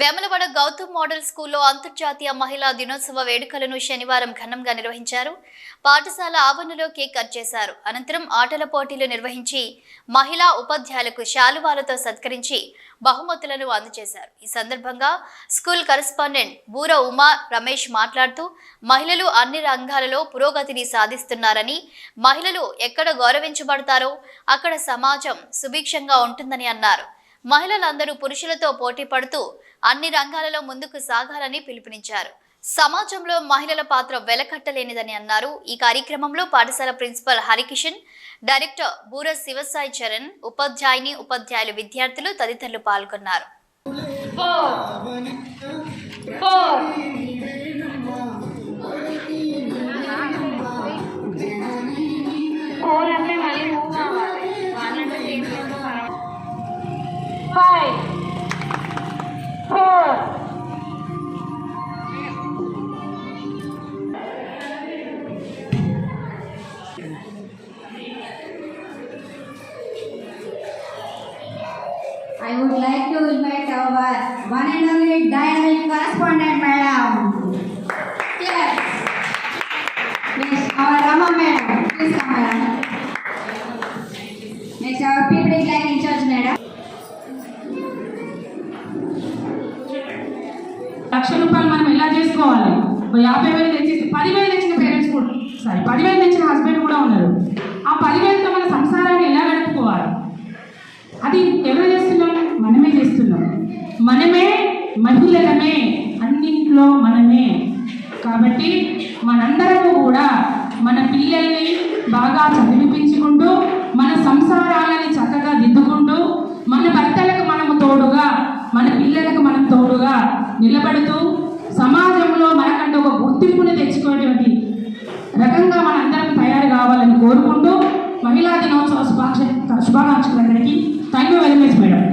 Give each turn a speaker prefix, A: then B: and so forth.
A: Vemulawada Gautam model స్కూల్లో అంతర్జాతీయ మహిళా దినోత్సవ వేడుకలను శనివారం ఘనంగా నిర్వహించారు. పాఠశాల ఆవరణలో కేక్ కట్ చేశారు. అనంతరం ఆటల పోటీలు నిర్వహించి మహిళా ఉపాధ్యాయులకు శాలువాలతో సత్కరించి బహుమతులను అందజేశారు. ఈ సందర్భంగా స్కూల్ కరెస్పాండెంట్ బూర ఉమా రమేష్ మాట్లాడుతూ మహిళలు అన్ని రంగాలలో పురోగతిని సాధిస్తున్నారని మహిళలు ఎక్కడ గౌరవించబడతారో అక్కడ సమాజం సుభిక్షంగా ఉంటుందని అన్నారు. మహిళలందరూ పురుషులతో పోటీ పడుతూ అన్ని రంగాలలో ముందుకు సాగాలని పిలుపునిచ్చారు. సమాజంలో మహిళల పాత్ర వెలకట్టలేనిదని అన్నారు. ఈ కార్యక్రమంలో పాఠశాల ప్రిన్సిపల్ హరికిషన్ డైరెక్టర్ బూర శివసాయి చరణ్ ఉపాధ్యాయుని ఉపాధ్యాయులు విద్యార్థులు తదితరులు పాల్గొన్నారు.
B: I would like to invite our one and only dynamic correspondent, madam. Yes. Next, our Rama madam. Please come, madam. Next, our PPD class in charge, madam.
C: లక్ష రూపాయలు మనం ఎలా చేసుకోవాలి ఒక యాభై వేలు తెచ్చేసి పదివేలు తెచ్చిన పేరెంట్స్ కూడా సారీ పదివేలు తెచ్చిన హస్బెండ్ కూడా ఉన్నారు మనమే మహిళలమే అన్నింట్లో మనమే. కాబట్టి మనందరము కూడా మన పిల్లల్ని బాగా చదివిపించుకుంటూ మన సంసారాలని చక్కగా దిద్దుకుంటూ మన భర్తలకు మనము తోడుగా మన పిల్లలకు మనం తోడుగా నిలబడుతూ సమాజంలో మనకంటూ ఒక గుర్తింపుని తెచ్చుకునేటువంటి రకంగా మనందరం తయారు కావాలని కోరుకుంటూ మహిళా దినోత్సవ శుభాక్ష శుభాకాంక్షలందరికీ thank you very much madam